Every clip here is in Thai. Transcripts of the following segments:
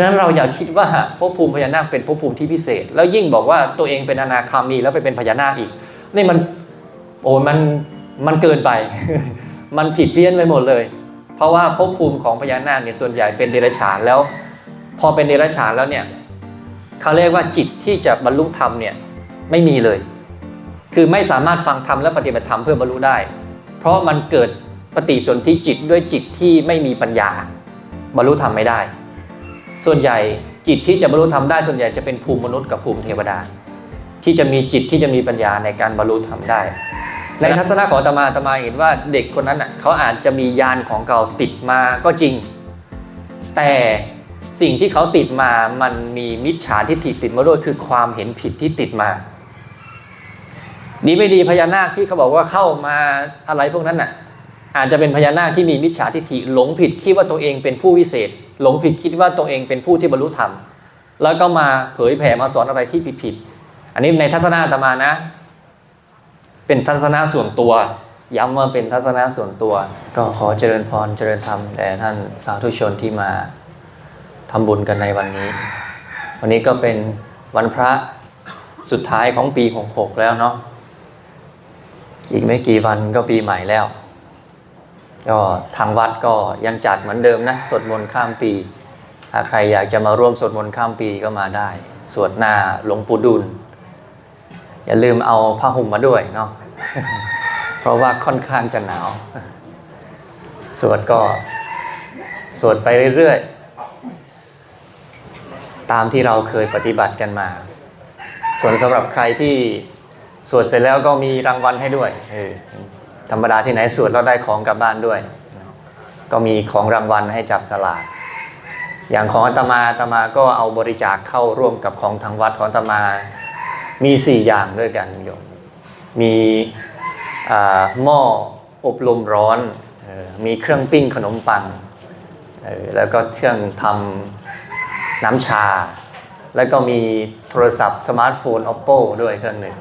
ฉะนั้นเราอย่าคิดว่าภพภูมิพญานาคเป็นภพภูมิที่พิเศษ แล้วยิ่งบอกว่าตัวเองเป็นอนาคามีแล้วไปเป็นพญานาคอีก นี่มันโอ้มันมันเกินไป มันผิดเพี้ยนไปหมดเลย เพราะว่าภพภูมิของพญานาคเนี่ยส่วนใหญ่เป็นเดรัจฉานแล้ว พอเป็นเดรัจฉานแล้วเนี่ยเขาเรียกว่าจิตที่จะบรรลุธรรมเนี่ยไม่มีเลย คือไม่สามารถฟังธรรมและปฏิบัติธรรมเพื่อบรรลุได้ เพราะมันเกิดปฏิสนธิจิตด้วยจิตที่ไม่มีปัญญา บรรลุธรรมไม่ได้ ส่วนใหญ่จิตที่จะบรรลุธรรมได้ส่วนใหญ่จะเป็นภูมิมนุษย์กับภูมิเทวดา ที่จะมีจิตที่จะมีปัญญาในการบรรลุธรรมได้ ในทัศนะของตมาอาตมาเห็นว่าเด็กคนนั้นอะเขาอาจจะมียานของเก่าติดมาก็จริง แต่สิ่งที่เขาติดมามันมีมิจฉาทิฏฐิติดมาด้วยคือความเห็นผิดที่ติดมาดีไม่ดีพญานาคที่เขาบอกว่าเข้ามาอะไรพวกนั้นน่ะ อาจจะเป็นพญานาคที่มีมิจฉาทิฏฐิหลงผิดคิดว่าตัวเองเป็นผู้วิเศษ หลงผิดคิดว่าตัวเองเป็นผู้ที่บรรลุธรรม แล้วก็มาเผยแผ่มาสอนอะไรที่ผิดๆอันนี้ในทัศนะอาตมานะ เป็นทัศนะส่วนตัว ย้ำว่าเป็นทัศนะส่วนตัว ก็ขอเจริญพรเจริญธรรมแด่ท่านสาธุชนที่มาทำบุญกันในวันนี้ วันนี้ก็เป็นวันพระสุดท้ายของปี 66 แล้วเนาะอีกไม่กี่วันก็ปีใหม่แล้ว ก็ทางวัดก็ยังจัดเหมือนเดิมนะสวดมนต์ข้ามปี ถ้าใครอยากจะมาร่วมสวดมนต์ข้ามปีก็มาได้ สวดหน้าหลวงปู่ดุล อย่าลืมเอาผ้าห่มมาด้วยเนาะเพราะว่าค่อนข้างจะหนาว สวดก็สวดไปเรื่อยๆ ตามที่เราเคยปฏิบัติกันมา ส่วนสำหรับใครที่สวดเสร็จแล้วก็มีรางวัลให้ด้วยเออ ธรรมดาที่ไหนสวดแล้วได้ของกลับบ้านด้วย ก็มีของรางวัลให้จับสลากอย่างของอาตมาอาตมาก็เอาบริจาคเข้าร่วมกับของทางวัดของอาตมามีสี่อย่างด้วยกันโยมมีอ่าหม้ออบลมร้อนออมีเครื่องปิ้งขนมปังออแล้วก็เครื่องทำน้ำชา แล้วก็มีโทรศัพท์สมาร์ทโฟน oppo ด้วยเครื่องหนึ่ง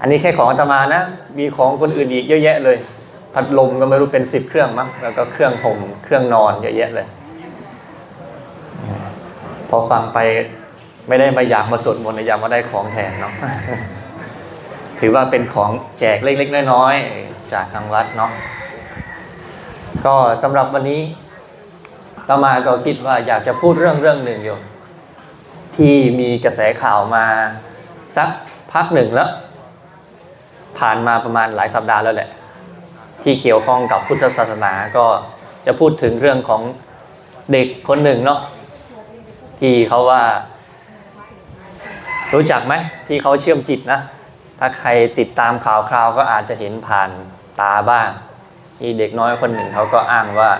อันนี้แค่ของอาตมานะ มีของคนอื่นอีกเยอะแยะเลย พัดลมก็ไม่รู้เป็นสิบเครื่องมั้งแล้วก็เครื่องห่มเครื่องนอนเยอะแยะเลย พอฟังไปไม่ได้มาอยากมาสวดมนต์อยากมาได้ของแทนเนาะถือว่าเป็นของแจกเล็กๆน้อยๆจากทางวัดเนาะก็สำหรับวันนี้ต่อมาก็คิดว่าอยากจะพูดเรื่องเรื่องหนึ่งโยมที่มีกระแสข่าวมาสักพักหนึ่งแล้ว ผ่านมาประมาณหลายสัปดาห์แล้วแหละ ที่เกี่ยวข้องกับพุทธศาสนาก็จะพูดถึงเรื่องของเด็กคนหนึ่งเนาะที่เขาว่า รู้จักไหมที่เขาเชื่อมจิตนะ ถ้าใครติดตามข่าวคราวก็อาจจะเห็นผ่านตาบ้างมีเด็กน้อยคนหนึ่งเขาก็อ้างว่า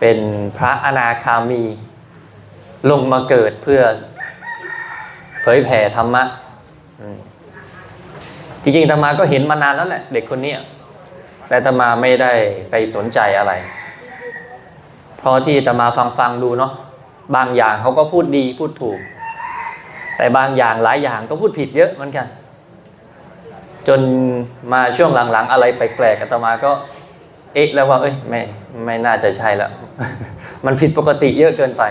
เป็นพระอนาคามีลงมาเกิดเพื่อเผยแผ่ธรรมะ จริงๆธรรมาก็เห็นมานานแล้วแหละ เด็กคนนี้แต่ธรรมาไม่ได้ไปสนใจอะไร เพราะที่ธรรมาฟังฟังๆดูเนาะบางอย่างเขาก็พูดดีพูดถูก แต่บางอย่างหลายอย่างก็พูดผิดเยอะเหมือนกัน จนมาช่วงหลังๆ อะไรแปลกๆอาตมาก็ เอ๊ะแล้วว่า เอ้ยไม่ไม่น่าจะใช่แล้ว มันผิดปกติเยอะเกินไป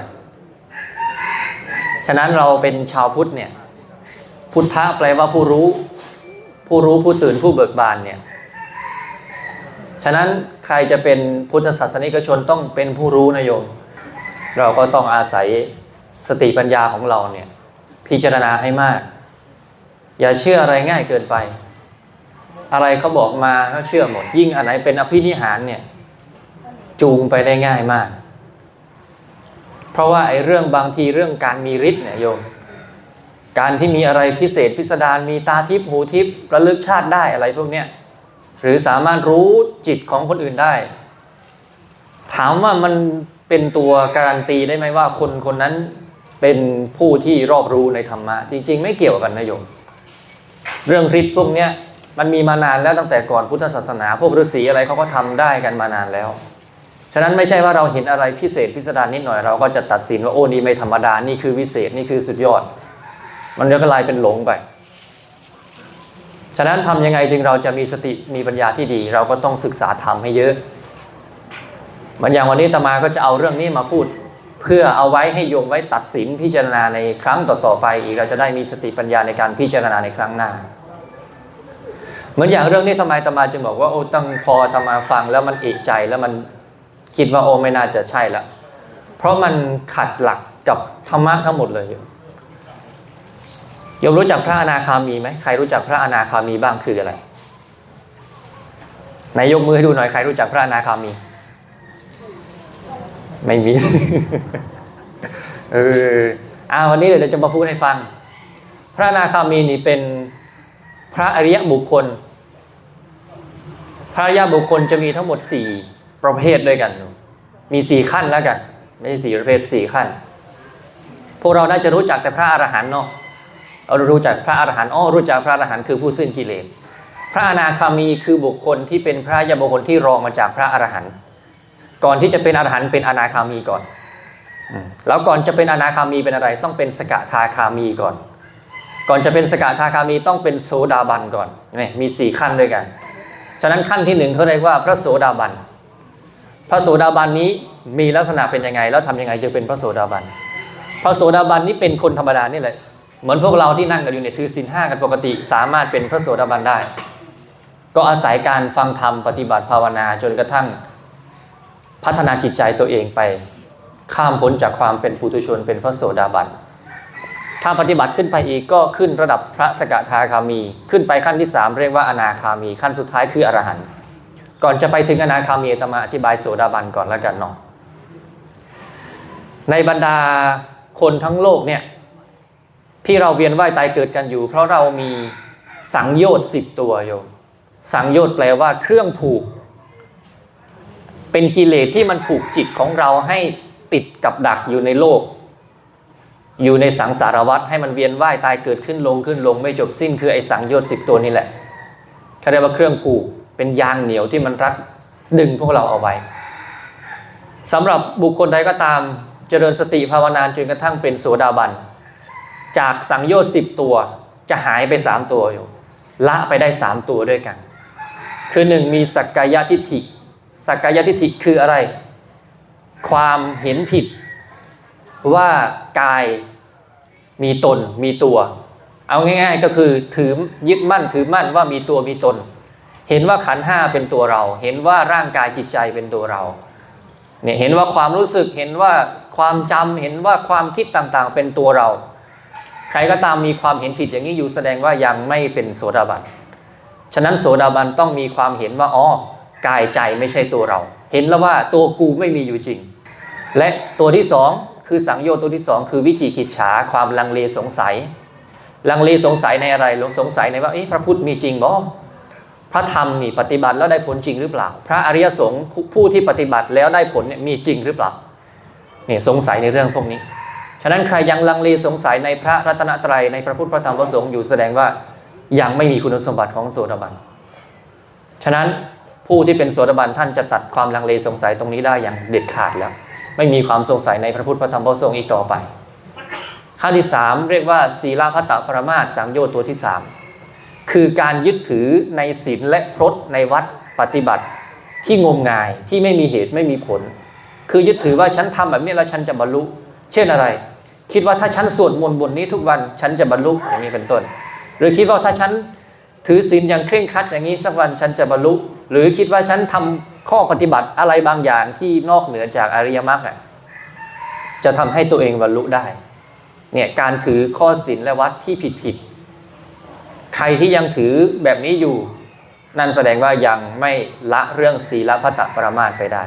ฉะนั้นเราเป็นชาวพุทธเนี่ย พุทธะแปลว่าผู้รู้ ผู้รู้ผู้ตื่นผู้เบิกบานเนี่ยฉะนั้นใครจะเป็นพุทธศาสนิกชนต้องเป็นผู้รู้นะโยม เราก็ต้องอาศัยสติปัญญาของเราเนี่ย พิจารณาให้มาก อย่าเชื่ออะไรง่ายเกินไป อะไรเขาบอกมาก็เชื่อหมด ยิ่งอันไหนเป็นอภินิหารเนี่ย จูงไปได้ง่ายมาก เพราะว่าไอ้เรื่องบางทีเรื่องการมีฤทธิ์เนี่ยโยม การที่มีอะไรพิเศษพิสดารมีตาทิพย์หูทิพย์ระลึกชาติได้อะไรพวกเนี้ยหรือสามารถรู้จิตของคนอื่นได้ ถามว่ามันเป็นตัวการันตีได้ไหมว่าคนคนนั้นเป็นผู้ที่รอบรู้ในธรรมะจริง ๆ ไม่เกี่ยวกันนะโยม เรื่องฤทธิ์พวกเนี้ยมันมีมานานแล้วตั้งแต่ก่อนพุทธศาสนา พวกฤาษีอะไรเขาก็ทำได้กันมานานแล้ว ฉะนั้นไม่ใช่ว่าเราเห็นอะไรพิเศษพิสดารนิดหน่อยเราก็จะตัดสินว่าโอ้นี่ไม่ธรรมดานี่คือวิเศษนี่คือสุดยอด มันจะกลายเป็นหลงไป ฉะนั้นทำยังไงจึงเราจะมีสติมีปัญญาที่ดี เราก็ต้องศึกษาธรรมให้เยอะเหมือนอย่างวันนี้ตมาก็จะเอาเรื่องนี้มาพูด เพื่อเอาไว้ให้โยมไว้ตัดสินพิจารณาในครั้งต่อๆไป อีกเราจะได้มีสติปัญญาในการพิจารณาในครั้งหน้า เหมือนอย่างเรื่องนี้ทำไมตมาจึงบอกว่าโอ้ตั้งพอตมาฟังแล้วมันเอกใจแล้วมันคิดว่าโอ้ไม่น่าจะใช่ละเพราะมันขัดหลักกับธรรมะทั้งหมดเลย โยมรู้จักพระอนาคามีไหมใครรู้จักพระอนาคามีบ้างคืออะไรไหนยกมือให้ดูหน่อยใครรู้จักพระอนาคามี ไม่มีเอออ่าวันนี้เดี๋ยวเราจะมาพูดให้ฟัง พระอนาคามีนี่เป็นพระอริยบุคคล พระอริยบุคคลจะมีทั้งหมดสี่ประเภทด้วยกัน มีสี่ขั้นแล้วกัน ไม่ใช่สี่ประเภทสี่ขั้น พวกเราน่าจะรู้จักแต่พระอรหันต์เนาะ เรารู้จักพระอรหันต์อ๋อรู้จักพระอรหันต์คือผู้สิ้นกิเลสพระอนาคามีคือบุคคลที่เป็นพระยาบุคคลที่รองมาจากพระอรหันต์ก่อนที่จะเป็นอรหันต์เป็นอนาคามีก่อนแล้วก่อนจะเป็นอนาคามีเป็นอะไร ต้องเป็นสกทาคามีก่อน ก่อนจะเป็นสกทาคามีต้องเป็นโสดาบันก่อนนี่มีสี่ขั้นด้วยกัน ฉะนั้นขั้นที่หนึ่งเขาเรียกว่าพระโสดาบันพระโสดาบันนี้มีลักษณะเป็นยังไง แล้วทำยังไงจึงเป็นพระโสดาบันพระโสดาบันนี้เป็นคนธรรมดานี่แหละ เหมือนพวกเราที่นั่งกันอยู่เนี่ยถือศีลห้ากันปกติ สามารถเป็นพระโสดาบันได้ ก็อาศัยการฟังธรรมปฏิบัติภาวนาจนกระทั่งพัฒนาจิตใจตัวเองไป ข้ามพ้นจากความเป็นปุถุชนเป็นพระโสดาบัน ถ้าปฏิบัติขึ้นไปอีกก็ขึ้นระดับพระสกทาคามี ขึ้นไปขั้นที่สามเรียกว่าอนาคามี ขั้นสุดท้ายคืออรหันต์ก่อนจะไปถึงอนาคามีอาตมาอธิบายโสดาบันก่อนแล้วกันเนาะในบรรดาคนทั้งโลกเนี่ย ที่เราเวียนว่ายตายเกิดกันอยู่ เพราะเรามีสังโยชน์สิบตัวโยม สังโยชน์แปลว่าเครื่องผูก เป็นกิเลสที่มันผูกจิตของเราให้ติดกับดักอยู่ในโลก อยู่ในสังสารวัฏให้มันเวียนว่ายตายเกิดขึ้นลงขึ้นลงไม่จบสิ้นคือไอ้สังโยชน์สิบตัวนี่แหละเขาเรียกว่าเครื่องผูกเป็นยางเหนียวที่มันรัดดึงพวกเราเอาไว้สำหรับบุคคลใดก็ตามเจริญสติภาวนาจนกระทั่งเป็นโสดาบัน จากสังโยชน์สิบตัว จะหายไปสามตัวอยู่ ละไปได้สามตัวด้วยกัน คือหนึ่งมีสักกายทิฏฐิ สักกายทิฏฐิคืออะไร ความเห็นผิด ว่ากายมีตนมีตัว เอาง่าย ๆ ก็คือถือยึดมั่นถือมั่นว่ามีตัวมีตน เห็นว่าขันห้าเป็นตัวเรา เห็นว่าร่างกายจิตใจเป็นตัวเราเนี่ยเห็นว่าความรู้สึกเห็นว่าความจำเห็นว่าความคิดต่างๆ เป็นตัวเรา ใครก็ตามมีความเห็นผิดอย่างนี้อยู่แสดงว่ายังไม่เป็นโสดาบัน ฉะนั้นโสดาบันต้องมีความเห็นว่าอ๋อกายใจไม่ใช่ตัวเรา เห็นแล้วว่าตัวกูไม่มีอยู่จริง และตัวที่สองคือสังโยชน์ตัวที่สองคือวิจิกิจฉาความลังเลสงสัย ลังเลสงสัยในอะไรสงสัยในว่าเอ๊ะพระพุทธมีจริงบ่พระธรรมนี่ปฏิบัติแล้วได้ผลจริงหรือเปล่า พระอริยสงฆ์ผู้ที่ปฏิบัติแล้วได้ผลเนี่ยมีจริงหรือเปล่าเนี่ยสงสัยในเรื่องพวกนี้ ฉะนั้นใครยังลังเลสงสัยในพระรัตนตรัยในพระพุทธพระธรรมพระสงฆ์อยู่แสดงว่ายังไม่มีคุณสมบัติของโสดาบัน ฉะนั้นผู้ที่เป็นโสดาบันท่านจะตัดความลังเลสงสัยตรงนี้ได้อย่างเด็ดขาดแล้ว ไม่มีความสงสัยในพระพุทธพระธรรมพระสงฆ์อีกต่อไปขั้นที่สามเรียกว่าศีลพัตตปรมาสสังโยชน์ตัวที่สามคือการยึดถือในศีลและพรตในวัดปฏิบัติที่งมงายที่ไม่มีเหตุไม่มีผล คือยึดถือว่าฉันทำแบบนี้แล้วฉันจะบรรลุ เช่นอะไร คิดว่าถ้าฉันสวดมนต์บนนี้ทุกวันฉันจะบรรลุอย่างนี้เป็นต้น หรือคิดว่าถ้าฉันถือศีลอย่างเคร่งครัดอย่างนี้สักวันฉันจะบรรลุ หรือคิดว่าฉันทำข้อปฏิบัติอะไรบางอย่างที่นอกเหนือจากอริยมรรคจะทำให้ตัวเองบรรลุได้เนี่ยการถือข้อศีลและวัดที่ผิดผิดๆใครที่ยังถือแบบนี้อยู่ นั่นแสดงว่ายังไม่ละเรื่องศีลพัตตปรมาสไปได้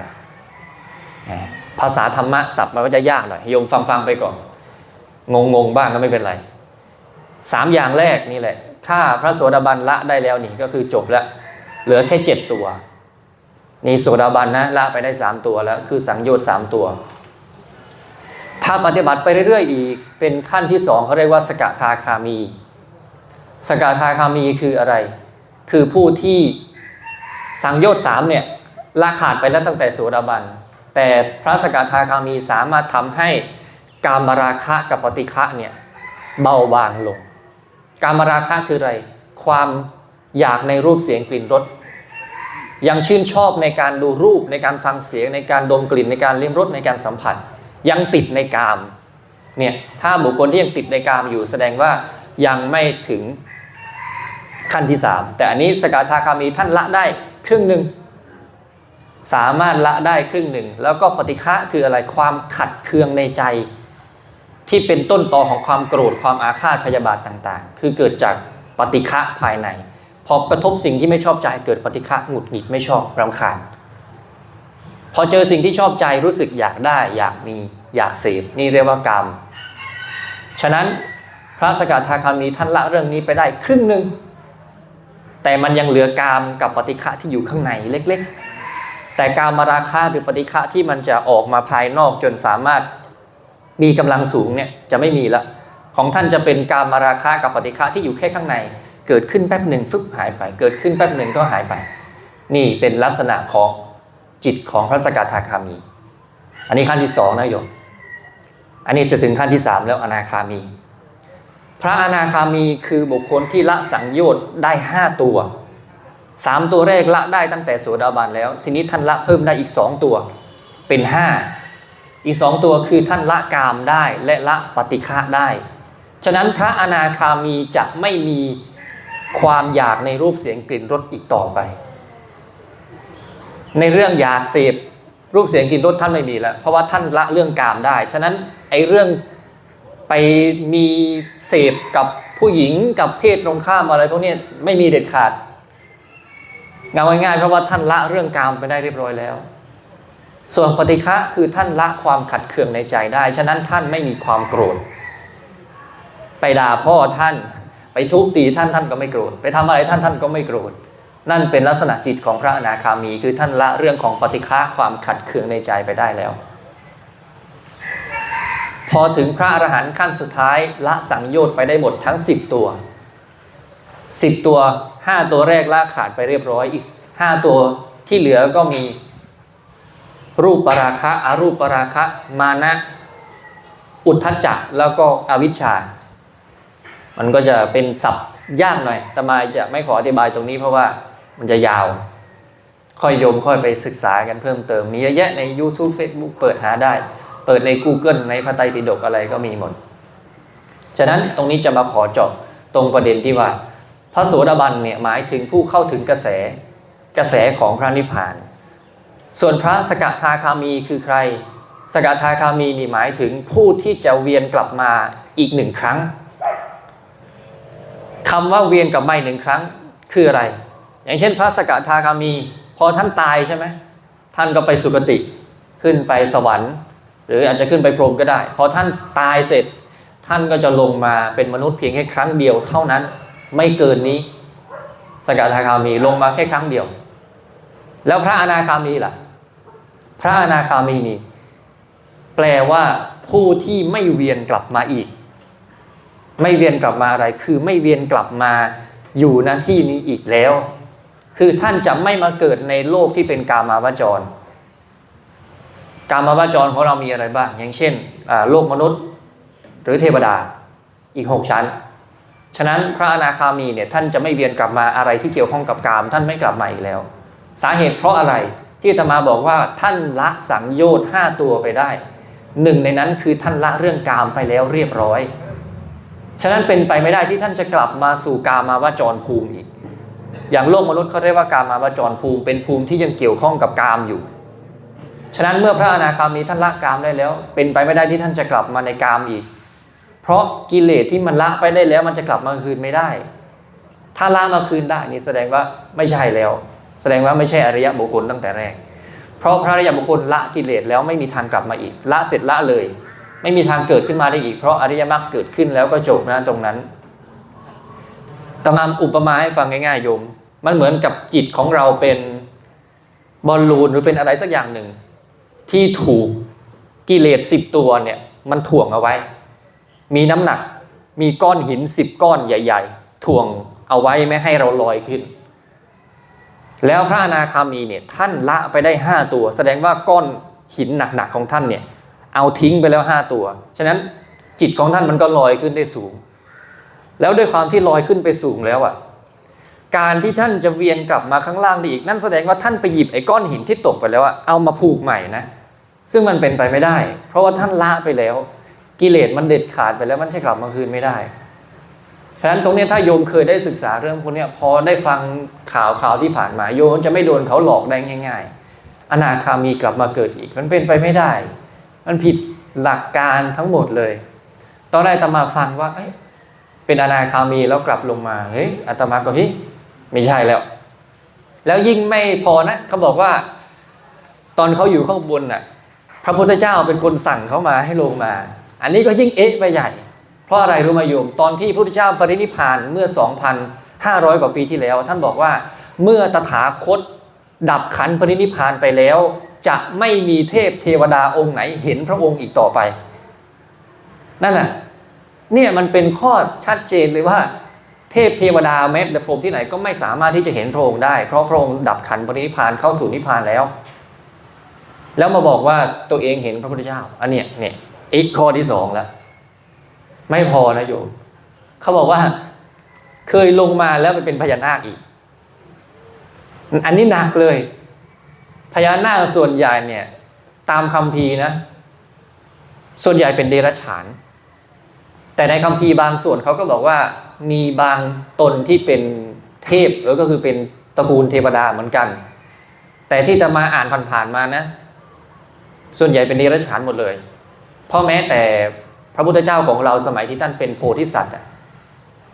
ภาษาธรรมะศัพท์มันก็จะยากหน่อยโยมฟังๆไปก่อน งงๆบ้างก็ไม่เป็นไรสามอย่างแรกนี่แหละถ้าพระโสดาบันละได้แล้วนี่ก็คือจบแล้ว เหลือแค่เจ็ดตัว นี่โสดาบันนะละไปได้สามตัวแล้ว คือสังโยชน์สามตัว ถ้าปฏิบัติไปเรื่อยๆอีก เป็นขั้นที่สองเขาเรียกว่าสกทาคามี สกทาคามีคืออะไร คือผู้ที่สังโยชน์สามเนี่ยละขาดไปแล้วตั้งแต่โสดาบัน แต่พระสกทาคามีสามารถทำให้ การมาราคะกับปฏิฆะเนี่ยเบาบางลง การมาราคะคืออะไร ความอยากในรูปเสียงกลิ่นรสยังชื่นชอบในการดูรูปในการฟังเสียงในการดมกลิ่นในการลิ้มรสในการสัมผัส ยังติดในกามเนี่ยถ้าบุคคลที่ยังติดในกามอยู่แสดงว่ายังไม่ถึงขั้นที่สามแต่อันนี้สกทาคามีท่านละได้ครึ่งหนึ่งสามารถละได้ครึ่งหนึ่ง แล้วก็ปฏิฆะคืออะไรความขัดเคืองในใจ ที่เป็นต้นตอของความโกรธความอาฆาตพยาบาทต่างๆ คือเกิดจากปฏิฆะภายใน พอกระทบสิ่งที่ไม่ชอบใจเกิดปฏิฆะหงุดหงิดไม่ชอบรำคาญ พอเจอสิ่งที่ชอบใจรู้สึกอยากได้ อยากมีอยากเสพนี่เรียกว่ากรรม ฉะนั้นพระสกทาคามีท่านละเรื่องนี้ไปได้ครึ่งหนึ่งแต่มันยังเหลือกามกับปฏิฆะที่อยู่ข้างในเล็ก ๆ แต่การมาราคะหรือปฏิฆะที่มันจะออกมาภายนอกจนสามารถ มีกำลังสูงเนี่ยจะไม่มีละ ของท่านจะเป็นการมาราคะกับปฏิฆะที่อยู่แค่ข้างใน เกิดขึ้นแป๊บหนึ่งฟึบหายไป เกิดขึ้นแป๊บหนึ่งก็หายไป นี่เป็นลักษณะของจิตของพระสกทาคามี อันนี้ขั้นที่สองนะโยมอันนี้จะถึงขั้นที่สามแล้วอนาคามี พระอนาคามีคือบุคคลที่ละสังโยชน์ได้ห้าตัวสามตัวแรกละได้ตั้งแต่โสดาบันแล้วทีนี้ท่านละเพิ่มได้อีกสองตัว เป็นห้า อีกสองตัวคือท่านละกามได้และละปฏิฆะได้ ฉะนั้นพระอนาคามีจะไม่มีความอยากในรูปเสียงกลิ่นรสอีกต่อไป ในเรื่องอยากเสพรูปเสียงกลิ่นรสท่านไม่มีแล้ว เพราะว่าท่านละเรื่องกามได้ ฉะนั้นไอ้เรื่องไปมีเสพกับผู้หญิงกับเพศตรงข้ามอะไรพวกนี้ไม่มีเด็ดขาดงานง่ายๆเพราะว่าท่านละเรื่องกามไปได้เรียบร้อยแล้ว ส่วนปฏิฆะคือท่านละความขัดเคืองในใจได้ ฉะนั้นท่านไม่มีความโกรธ ไปด่าพ่อท่าน ไปทุบตีท่านท่านก็ไม่โกรธ ไปทำอะไรท่านท่านก็ไม่โกรธ นั่นเป็นลักษณะจิตของพระอนาคามี คือท่านละเรื่องของปฏิฆะความขัดเคืองในใจไปได้แล้ว พอถึงพระอรหันต์ขั้นสุดท้ายละสังโยชน์ไปได้หมดทั้ง 10 ตัว 10 ตัว 5 ตัวแรกละขาดไปเรียบร้อย อีก 5 ตัวที่เหลือก็มี รูปปราคะอารูปปราคะ มานะ อุทธัจจะแล้วก็อวิชชา มันก็จะเป็นศัพท์ยากหน่อยแต่มาจะไม่ขออธิบายตรงนี้เพราะว่ามันจะยาว ค่อยโยมค่อยไปศึกษากันเพิ่มเติม มีเยอะแยะใน YouTube Facebook เปิดหาได้ เปิดใน Google ในพระไตรปิฎกอะไรก็มีหมด ฉะนั้นตรงนี้จะมาขอเจาะตรงประเด็นที่ว่า พระโสดาบันเนี่ยหมายถึงผู้เข้าถึงกระแสกระแสของพระนิพพาน ส่วนพระสกทาคามีคือใคร สกทาคามีนี่หมายถึงผู้ที่จะเวียนกลับมาอีกหนึ่งครั้งคำว่าเวียนกลับมาหนึ่งครั้งคืออะไร อย่างเช่น พระสกทาคามี พอท่านตายใช่ไหมท่านก็ไปสุคติขึ้นไปสวรรค์ หรืออาจจะขึ้นไปพรหมก็ได้ พอท่านตายเสร็จ ท่านก็จะลงมาเป็นมนุษย์เพียงแค่ครั้งเดียวเท่านั้นไม่เกินนี้ สกทาคามีลงมาแค่ครั้งเดียว แล้วพระอนาคามีล่ะ พระอนาคามีนี่แปลว่าผู้ที่ไม่เวียนกลับมาอีก ไม่เวียนกลับมาอะไร คือไม่เวียนกลับมาอยู่ณที่นี้อีกแล้ว คือท่านจะไม่มาเกิดในโลกที่เป็นกามาวจร กามาวจรของเรามีอะไรบ้าง อย่างเช่นโลกมนุษย์ หรือเทวดาอีกหกชั้น ฉะนั้นพระอนาคามีเนี่ยท่านจะไม่เวียนกลับมาอะไรที่เกี่ยวข้องกับกาม ท่านไม่กลับมาอีกแล้ว สาเหตุเพราะอะไร ที่ตมาบอกว่าท่านละสังโยชน์ห้าตัวไปได้หนึ่งในนั้นคือท่านละเรื่องกามไปแล้วเรียบร้อย ฉะนั้นเป็นไปไม่ได้ที่ท่านจะกลับมาสู่กามาวจรภูมิอีก อย่างโลกมนุษย์เขาเรียกว่ากามาวจรภูมิ เป็นภูมิที่ยังเกี่ยวข้องกับกามอยู่ ฉะนั้นเมื่อพระอนาคามีท่านละกามได้แล้ว เป็นไปไม่ได้ที่ท่านจะกลับมาในกามอีก เพราะกิเลสที่มันละไปได้แล้ว มันจะกลับมาคืนไม่ได้ ถ้าละมาคืนได้นี่แสดงว่าไม่ใช่แล้ว ดงว่าไม่ใช่อริยบุคคลตั้งแต่แรก เพราะพระอริยบุคคลละกิเลสแล้วไม่มีทางกลับมาอีก ละเสร็จละเลย ไม่มีทางเกิดขึ้นมาได้อีก เพราะอริยมรรคเกิดขึ้นแล้วก็จบนะตรงนั้นตานอุปมาให้ฟังง่ายๆโยม มันเหมือนกับจิตของเราเป็นบอลลูนหรือเป็นอะไรสักอย่างหนึ่ง ที่ถูกกิเลสสิบตัวเนี่ยมันถ่วงเอาไว้ มีน้ำหนักมีก้อนหินสิบก้อนใหญ่ ๆ ถ่วงเอาไว้ไม่ให้เราลอยขึ้น แล้วพระอนาคามีเนี่ยท่านละไปได้ห้าตัว แสดงว่าก้อนหินหนักๆของท่านเนี่ยเอาทิ้งไปแล้วห้าตัว ฉะนั้นจิตของท่านมันก็ลอยขึ้นได้สูง แล้วด้วยความที่ลอยขึ้นไปสูงแล้วอะการที่ท่านจะเวียนกลับมาข้างล่างได้อีก นั่นแสดงว่าท่านไปหยิบไอ้ก้อนหินที่ตกไปแล้วอะเอามาผูกใหม่นะซึ่งมันเป็นไปไม่ได้ เพราะว่าท่านละไปแล้ว กิเลสมันเด็ดขาดไปแล้วมันจะกลับมาคืนไม่ได้ะนั้นตรงนี้ถ้าโยมเคยได้ศึกษาเรื่องพวกนี้พอได้ฟังข่าวข่าวที่ผ่านมาโยมจะไม่โดนเขาหลอกได้ง่าย ๆ อนาคามีกลับมาเกิดอีก มันเป็นไปไม่ได้ มันผิดหลักการทั้งหมดเลย ตอนแรกตมาฟังว่าเเป็นอนาคามีแล้วกลับลงมาเฮ้ยอาตมาก็เฮ้ยไม่ใช่แล้ว แล้วยิ่งไม่พอนะเขาบอกว่า ตอนเขาอยู่ข้างบนน่ะ พระพุทธเจ้าเป็นคนสั่งเขามาให้ลงมา อันนี้ก็ยิ่งเอ๊ะไปใหญ่ เพราะอะไรรู้ไหมาโยมตอนที่พระพุทธเจ้าปรินิพพานเมื่อ 2,500 กว่าปีที่แล้ว ท่านบอกว่าเมื่อตถาคตดับขันปรินิพพานไปแล้ว จะไม่มีเทพเทวดาองค์ไหนเห็นพระองค์อีกต่อไป นั่นแหละเนี่ยมันเป็นข้อชัดเจนเลยว่า เทพเทวดาแม้แต่พรมที่ไหนก็ไม่สามารถที่จะเห็นพระองค์ได้เพราะพระองค์ดับขันปรินิพพานเข้าสู่นิพพานแล้ว แล้วมาบอกว่าตัวเองเห็นพระพุทธเจ้าอันเนี้ยเนี่ยอีกข้อที่สองแล้ว ไม่พอนะโยมเขาบอกว่า เคยลงมาแล้วไปเป็นพญานาคอีก อันนี้หนักเลย พญานาคส่วนใหญ่เนี่ย ตามคัมภีร์นะ ส่วนใหญ่เป็นเดรัจฉาน แต่ในคัมภีร์บางส่วนเขาก็บอกว่า มีบางตนที่เป็นเทพเออก็คือเป็นตระกูลเทวดาเหมือนกัน แต่ที่จะมาอ่านผ่านๆมานะ ส่วนใหญ่เป็นเดรัจฉานหมดเลยเพราะแม้แต่ พระพุทธเจ้าของเราสมัยที่ท่านเป็นโพธิสัตว์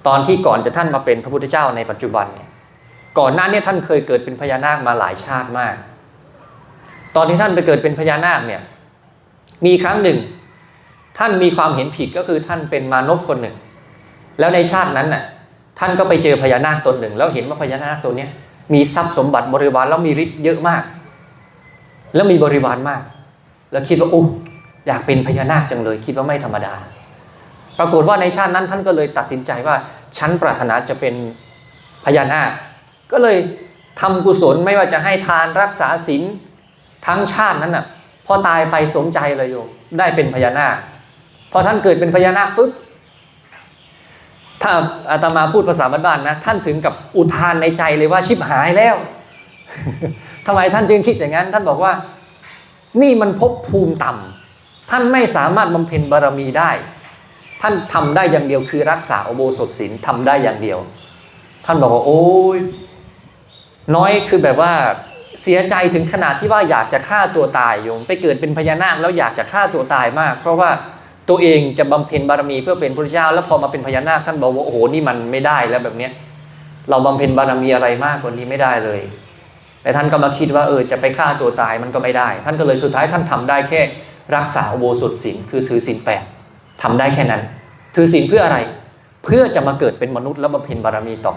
ตอนที่ก่อนจะท่านมาเป็นพระพุทธเจ้าในปัจจุบันเนี่ยก่อนหน้านี้ท่านเคยเกิดเป็นพญานาคมาหลายชาติมาก ตอนที่ท่านไปเกิดเป็นพญานาคเนี่ยมีครั้งหนึ่ง ท่านมีความเห็นผิดก็คือท่านเป็นมานพคนหนึ่ง แล้วในชาตินั้นน่ะท่านก็ไปเจอพญานาคตนหนึ่ง แล้วเห็นว่าพญานาคตัวเนี้ยมีทรัพย์สมบัติบริวารแล้วมีฤทธิ์เยอะมาก แล้วมีบริวารมาก แล้วคิดว่าโอ้ อยากเป็นพญานาคจังเลย คิดว่าไม่ธรรมดา ปรากฏว่าในชาตินั้นท่านก็เลยตัดสินใจว่าฉันปรารถนาจะเป็นพญานาค ก็เลยทำกุศลไม่ว่าจะให้ทานรักษาศีลทั้งชาตินั้นน่ะพอตายไปสมใจเลยโยมได้เป็นพญานาคพอท่านเกิดเป็นพญานาคปุ๊บถ้าอาตมาพูดภาษาบ้านๆนะ ท่านถึงกับอุทานในใจเลยว่าชิบหายแล้วทำไมท่านจึงคิดอย่างนั้น ท่านบอกว่า นี่มันภพภูมิต่ำ ท่านไม่สามารถบำเพ็ญบารมีได้ ท่านทำได้อย่างเดียวคือรักษาอโบสถศีลทำได้อย่างเดียว ท่านบอกว่าโอ้ยน้อยคือแบบว่าเสียใจถึงขนาดที่ว่าอยากจะฆ่าตัวตายโยมไปเกิดเป็นพญานาคแล้วอยากจะฆ่าตัวตายมาก เพราะว่าตัวเองจะบำเพ็ญบารมีเพื่อเป็นพระเจ้า แล้วพอมาเป็นพญานาคท่านบอกว่าโอ้โหนี่มันไม่ได้แล้วแบบเนี้ยเราบำเพ็ญบารมีอะไรมากกว่านี้ไม่ได้เลย แต่ท่านก็มาคิดว่าเออจะไปฆ่าตัวตายมันก็ไม่ได้ ท่านก็เลยสุดท้ายท่านทำได้แค่ รักษาอุโบสถศีลคือถือศีลแปดทำได้แค่นั้น ถือศีลเพื่ออะไร เพื่อจะมาเกิดเป็นมนุษย์แล้วบำเพ็ญบารมีต่อ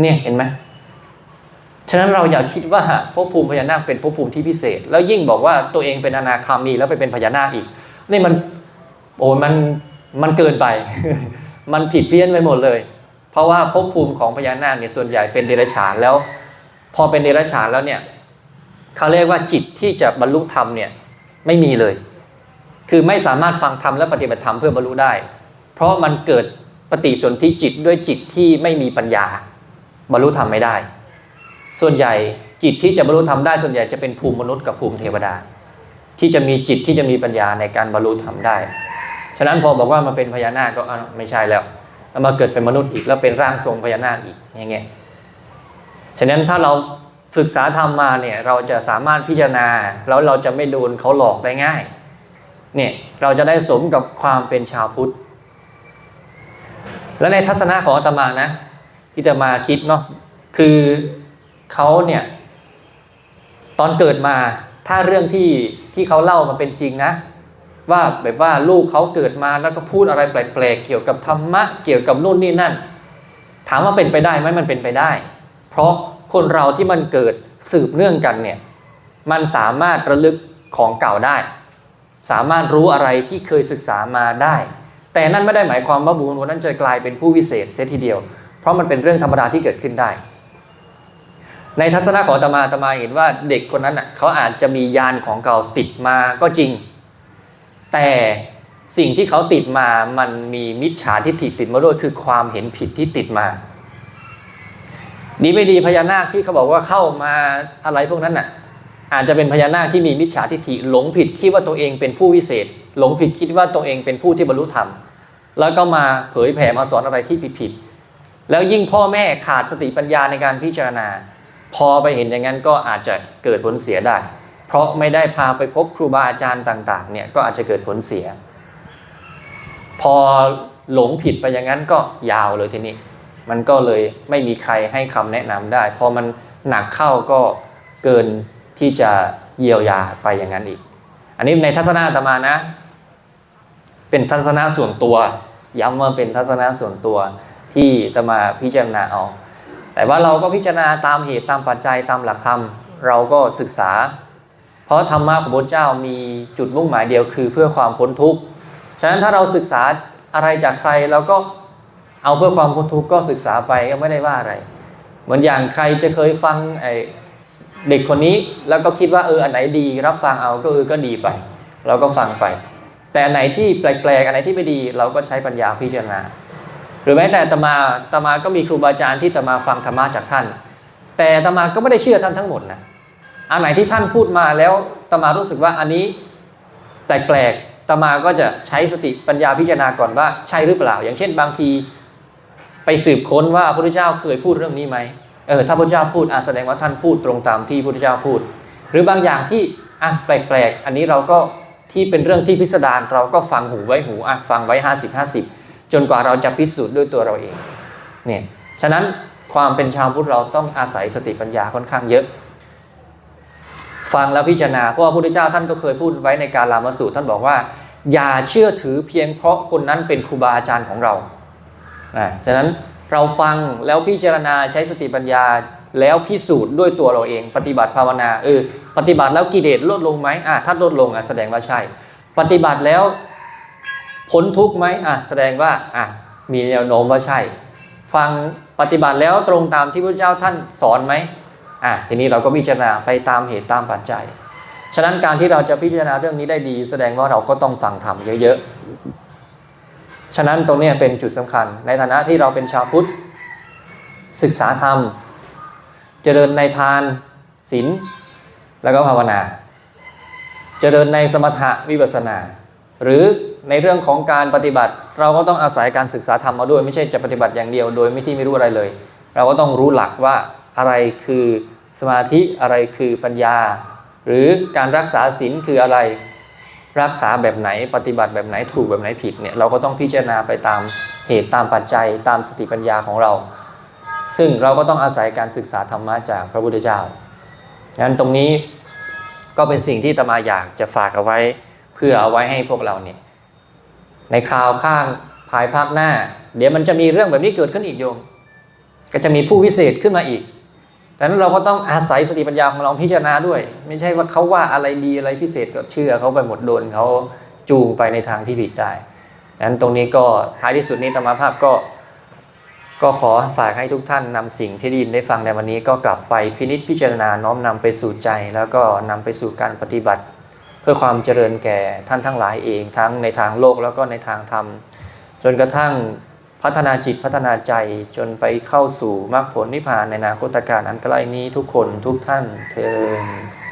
เนี่ยเห็นไหมฉะนั้นเราอย่าคิดว่าภพภูมิพญานาคเป็นภพภูมิที่พิเศษ แล้วยิ่งบอกว่าตัวเองเป็นอนาคามีแล้วไปเป็นพญานาคอีก นี่มันโอ้มันมันเกินไป มันผิดเพี้ยนไปหมดเลย เพราะว่าภพภูมิของพญานาคเนี่ยส่วนใหญ่เป็นเดรัจฉานแล้ว พอเป็นเดรัจฉานแล้วเนี่ยเขาเรียกว่าจิตที่จะบรรลุธรรมเนี่ย ไม่มีเลย คือไม่สามารถฟังธรรมและปฏิบัติธรรมเพื่อบรรลุได้ เพราะมันเกิดปฏิสนธิจิตด้วยจิตที่ไม่มีปัญญา บรรลุธรรมไม่ได้ ส่วนใหญ่จิตที่จะบรรลุธรรมได้ส่วนใหญ่จะเป็นภูมิมนุษย์กับภูมิเทวดา ที่จะมีจิตที่จะมีปัญญาในการบรรลุธรรมได้ ฉะนั้นพอบอกว่ามาเป็นพญานาคก็ไม่ใช่แล้วแล้วมาเกิดเป็นมนุษย์อีกแล้วเป็นร่างทรงพญานาคอีกอย่างเงี้ยฉะนั้นถ้าเรา ศึกษาธรรมมาเนี่ยเราจะสามารถพิจารณา แล้วเราจะไม่โดนเขาหลอกได้ง่ายเนี่ยเราจะได้สมกับความเป็นชาวพุทธ และในทัศนะของอาตมานะที่อาตมาคิดเนาะคือเขาเนี่ยตอนเกิดมาถ้าเรื่องที่ที่เขาเล่ามันเป็นจริงนะ ว่าแบบว่าลูกเขาเกิดมาแล้วก็พูดอะไรแปลกๆเกี่ยวกับธรรมะเกี่ยวกับนู่นนี่นั่น ถามว่าเป็นไปได้ไหมมันเป็นไปได้ เพราะ คนเราที่มันเกิดสืบเนื่องกันเนี่ยมันสามารถระลึกของเก่าได้ สามารถรู้อะไรที่เคยศึกษามาได้ แต่นั่นไม่ได้หมายความว่าบุคคลนนั้นจะกลายเป็นผู้วิเศษเสียทีเดียว เพราะมันเป็นเรื่องธรรมดาที่เกิดขึ้นได้ ในทัศนะของตมาตมาเห็นว่าเด็กคนนั้นน่ะเขาอาจจะมียานของเก่าติดมาก็จริง แต่สิ่งที่เขาติดมามันมีมิจฉาทิฏฐิติดมาด้วยคือความเห็นผิดที่ติดมา ดีไม่ดีพญานาคที่เขาบอกว่าเข้ามาอะไรพวกนั้นน่ะ อาจจะเป็นพญานาคที่มีมิจฉาทิฏฐิหลงผิดคิดว่าตัวเองเป็นผู้วิเศษ หลงผิดคิดว่าตัวเองเป็นผู้ที่บรรลุธรรม แล้วก็มาเผยแผ่มาสอนอะไรที่ผิดๆแล้วยิ่งพ่อแม่ขาดสติปัญญาในการพิจารณา พอไปเห็นอย่างนั้นก็อาจจะเกิดผลเสียได้ เพราะไม่ได้พาไปพบครูบาอาจารย์ต่าง ๆ เนี่ยก็อาจจะเกิดผลเสีย พอหลงผิดไปอย่างนั้นก็ยาวเลยทีนี้ มันก็เลยไม่มีใครให้คำแนะนำได้ พอมันหนักเข้าก็เกินที่จะเยียวยาไปอย่างนั้นอีก อันนี้ในทัศนะอาตมานะ เป็นทัศนะส่วนตัว ย้ำว่าเป็นทัศนะส่วนตัวที่อาตมาพิจารณาเอา แต่ว่าเราก็พิจารณาตามเหตุตามปัจจัยตามหลักธรรม เราก็ศึกษา เพราะธรรมะของพระเจ้ามีจุดมุ่งหมายเดียวคือเพื่อความพ้นทุกข์ ฉะนั้นถ้าเราศึกษาอะไรจากใครเราก็ เอาเพื่อความพ้นทุกข์ก็ศึกษาไปก็ไม่ได้ว่าอะไร เหมือนอย่างใครจะเคยฟังไอเด็กคนนี้แล้วก็คิดว่าเอออันไหนดีรับฟังเอาก็เออก็ดีไป เราก็ฟังไป แต่อันไหนที่แปลกๆอันไหนที่ไม่ดีเราก็ใช้ปัญญาพิจารณา หรือแม้แต่ตมาตมาก็มีครูบาอาจารย์ที่ตมาฟังธรรมะจากท่าน แต่ตมาก็ไม่ได้เชื่อท่านทั้งหมดนะอันไหนที่ท่านพูดมาแล้วตมารู้สึกว่าอันนี้แปลกๆตมาก็จะใช้สติปัญญาพิจารณาก่อนว่าใช่หรือเปล่า อย่างเช่นบางที ไปสืบค้นว่าพระพุทธเจ้าเคยพูดเรื่องนี้ไหมเออถ้าพระพุทธเจ้าพูดอะแสดงว่าท่านพูดตรงตามที่พระพุทธเจ้าพูด หรือบางอย่างที่อะแปลกๆ อันนี้เราก็ที่เป็นเรื่องที่พิสดารเราก็ฟังหูไว้หูอะฟังไว้ 50 50 จนกว่าเราจะพิสูจน์ด้วยตัวเราเองเนี่ยฉะนั้นความเป็นชาวพุทธเราต้องอาศัยสติปัญญาค่อนข้างเยอะ ฟังแล้วพิจารณาเพราะว่าพระพุทธเจ้าท่านก็เคยพูดไว้ในการลามาสูตรท่านบอกว่า อย่าเชื่อถือเพียงเพราะคนนั้นเป็นครูบาอาจารย์ของเรา อ่าฉะนั้นเราฟังแล้วพิจารณาใช้สติปัญญาแล้วพิสูจน์ด้วยตัวเราเอง ปฏิบัติภาวนาเออปฏิบัติแล้วกิเลสลดลงไหมอะถ้าลดลงอะแสดงว่าใช่ ปฏิบัติแล้วพ้นทุกข์ไหมอะแสดงว่าอะมีแนวโน้มว่าใช่ ฟังปฏิบัติแล้วตรงตามที่พระเจ้าท่านสอนไหมอะทีนี้เราก็พิจารณาไปตามเหตุตามปัจจัย ฉะนั้นการที่เราจะพิจารณาเรื่องนี้ได้ดี แสดงว่าเราก็ต้องฟังธรรมเยอะๆ ฉะนั้นตรงนี้เป็นจุดสำคัญ ในฐานะที่เราเป็นชาวพุทธ ศึกษาธรรม เจริญในทานศีลแล้วก็ภาวนา เจริญในสมถะวิปัสสนา หรือในเรื่องของการปฏิบัติ เราก็ต้องอาศัยการศึกษาธรรมมาด้วย ไม่ใช่จะปฏิบัติอย่างเดียว โดยไม่ที่ไม่รู้อะไรเลย เราก็ต้องรู้หลักว่าอะไรคือสมาธิอะไรคือปัญญา หรือการรักษาศีลคืออะไร รักษาแบบไหนปฏิบัติแบบไหนถูกแบบไหนผิดเนี่ยเราก็ต้องพิจารณาไปตามเหตุตามปัจจัยตามสติปัญญาของเรา ซึ่งเราก็ต้องอาศัยการศึกษาธรรมะจากพระพุทธเจ้างั้นตรงนี้ก็เป็นสิ่งที่ตมาอยากจะฝากเอาไว้เพื่อเอาไว้ให้พวกเราเนี่ยในคราวข้างภายภาคหน้า เดี๋ยวมันจะมีเรื่องแบบนี้เกิดขึ้นอีกโยม ก็จะมีผู้วิเศษขึ้นมาอีก ดังนั้นเราก็ต้องอาศัยสติปัญญาของเราพิจารณาด้วย ไม่ใช่ว่าเขาว่าอะไรดีอะไรพิเศษก็เชื่อเขาไปหมดโดนเขาจูงไปในทางที่ผิดได้ดังนั้นตรงนี้ก็ท้ายที่สุดนี้ธรรมภาพก็ ก็ขอฝากให้ทุกท่านนำสิ่งที่ได้ยินได้ฟังในวันนี้ก็กลับไปพินิจพิจารณาน้อมนำไปสู่ใจ แล้วก็นำไปสู่การปฏิบัติ เพื่อความเจริญแก่ท่านทั้งหลายเอง ทั้งในทางโลกแล้วก็ในทางธรรมจนกระทั่ง พัฒนาจิตพัฒนาใจจนไปเข้าสู่มรรคผลนิพพานในนาคตการอันใกล้นี้ทุกคนทุกท่านเทอ